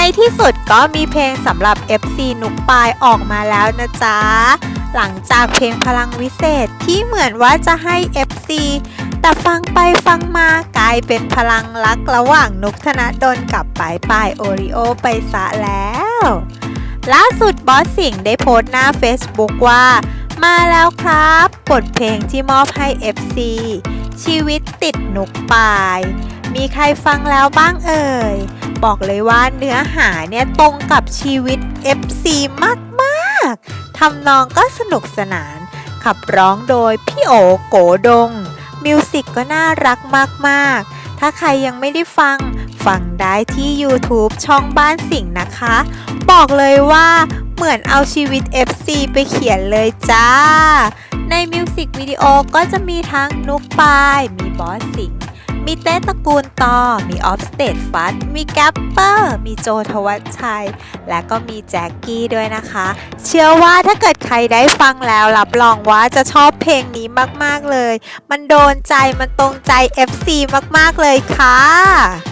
ในที่สุดก็มีเพลงสำหรับ FC นุกปายออกมาแล้วนะจ๊ะ หลังจากเพลงพลังวิเศษที่เหมือนว่าจะให้ FC แต่ฟังไปฟังมากลายเป็นพลังรักระหว่างนุกธนดลกับปายปายโอริโอไปซะแล้ว ล่าสุดบอสสิงห์ได้โพสต์หน้า Facebook ว่า มาแล้วครับบทเพลงที่มอบให้ FC ชีวิตติดนุกปาย มีใครฟังแล้วบ้างเอ่ย บอกเลยว่าเนื้อหาเนี่ยตรงกับชีวิต FC มากๆทำนองก็สนุกสนาน ขับร้องโดยพี่โอโกดง มิวสิกก็น่ารักมากๆ ถ้าใครยังไม่ได้ฟัง ฟังได้ที่ YouTube ช่องบ้านสิงห์นะคะ บอกเลยว่าเหมือนเอาชีวิต FC ไปเขียนเลยจ้า ในมิวสิกวิดีโอก็จะมีทั้งนุกปาย มีบอสสิง มีเต้ตระกูลต่อ มีออฟสเตดฟัสมีแกปเปอร์ มีโจทวัชชัย และก็มีแจ็คกี้ด้วยนะคะ เชื่อว่าถ้าเกิดใครได้ฟังแล้วรับรองว่าจะชอบเพลงนี้มากๆเลย มันโดนใจ มันตรงใจ FC มากๆเลยค่ะ